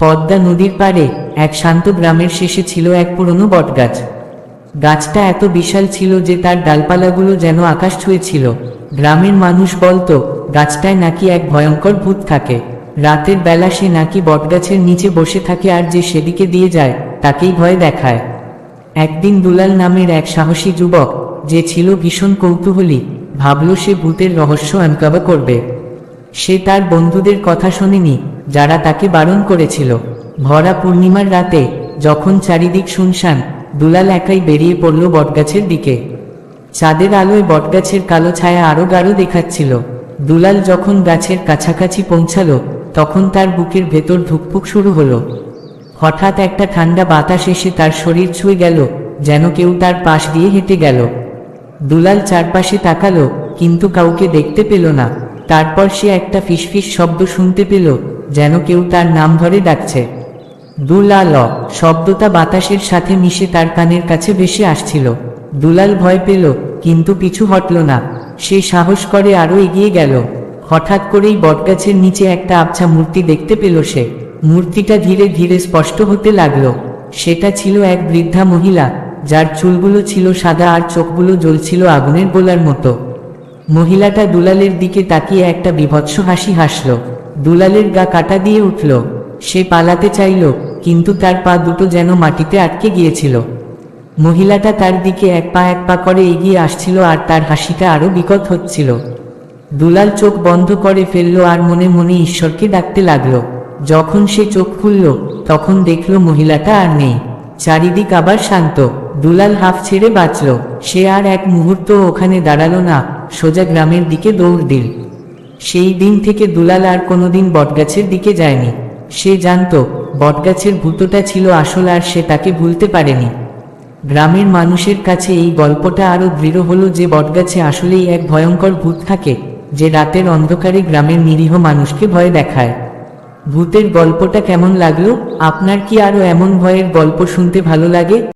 পদ্মা নদীর পাড়ে এক শান্ত গ্রামের শেষে ছিল এক পুরনো বটগাছ। গাছটা এত বিশাল ছিল যে তার ডালপালাগুলো যেন আকাশ ছুঁয়েছিল। গ্রামের মানুষ বলতো, গাছটায় নাকি এক ভয়ঙ্কর ভূত থাকে। রাতের বেলা সে নাকি বটগাছের নিচে বসে থাকে আর যে সেদিকে দিয়ে যায়, তাকেই ভয় দেখায়। একদিন দুলাল নামের এক সাহসী যুবক, যে ছিল ভীষণ কৌতূহলী, ভাবল সে ভূতের রহস্য আনকাবা করবে। সে তার বন্ধুদের কথা শোনেনি, যারা তাকে বারণ করেছিল। ভরা পূর্ণিমার রাতে যখন চারিদিক শুনশান, দুলাল একাই বেরিয়ে পড়ল বটগাছের দিকে। চাঁদের আলোয় বটগাছের কালো ছায়া আরও গাঢ় দেখাচ্ছিল। দুলাল যখন গাছের কাছাকাছি পৌঁছালো, তখন তার বুকের ভেতর ধুকপুক শুরু হলো। হঠাৎ একটা ঠান্ডা বাতাস এসে তার শরীর ছুঁয়ে গেল, যেন কেউ তার পাশ দিয়ে হেঁটে গেল। দুলাল চারপাশে তাকালো, কিন্তু কাউকে দেখতে পেল না। তারপর সে একটা ফিসফিস শব্দ শুনতে পেল, যেন কেউ তার নাম ধরে ডাকছে। দুলাল, শব্দটা বাতাসের সাথে মিশে তার কানের কাছে ভেসে আসছিল। দুলাল ভয় পেল, কিন্তু পিছু হটল না। সে সাহস করে আরও এগিয়ে গেল। হঠাৎ করেই বটগাছের নিচে একটা আবছা মূর্তি দেখতে পেল সে। মূর্তিটা ধীরে ধীরে স্পষ্ট হতে লাগল। সেটা ছিল এক বৃদ্ধা মহিলা, যার চুলগুলো ছিল সাদা আর চোখগুলো জ্বলছিল আগুনের গোলার মতো। মহিলাটা দুলালের দিকে তাকিয়ে একটা বিভৎস হাসি হাসল। দুলালের গা কাটা দিয়ে উঠল। সে পালাতে চাইল, কিন্তু তার পা দুটো যেন মাটিতে আটকে গিয়েছিল। মহিলাটা তার দিকে এক পা এক পা করে এগিয়ে আসছিল আর তার হাসিটা আরও বিকট হচ্ছিল। দুলাল চোখ বন্ধ করে ফেলল আর মনে মনে ঈশ্বরকে ডাকতে লাগল। যখন সে চোখ খুলল, তখন দেখল মহিলাটা আর নেই। চারিদিক আবার শান্ত। দুলাল হাফ ছেড়ে বাঁচল। সে আর এক মুহূর্ত ওখানে দাঁড়াল না। সোজা গ্রামের দিকে দৌড় দিল। সেই দিন থেকে দুলাল আর কোনোদিন বটগাছের দিকে যায়নি। সে জানতো, বটগাছের ভূতটা ছিল আসল আর সে তাকে ভুলতে পারেনি। গ্রামের মানুষের কাছে এই গল্পটা আরও দৃঢ় হলো যে বটগাছে আসলেই এক ভয়ঙ্কর ভূত থাকে, যে রাতের অন্ধকারে গ্রামের নিরীহ মানুষকে ভয় দেখায়। ভূতের গল্পটা কেমন লাগল? আপনার কি আরও এমন ভয়ের গল্প শুনতে ভালো লাগে?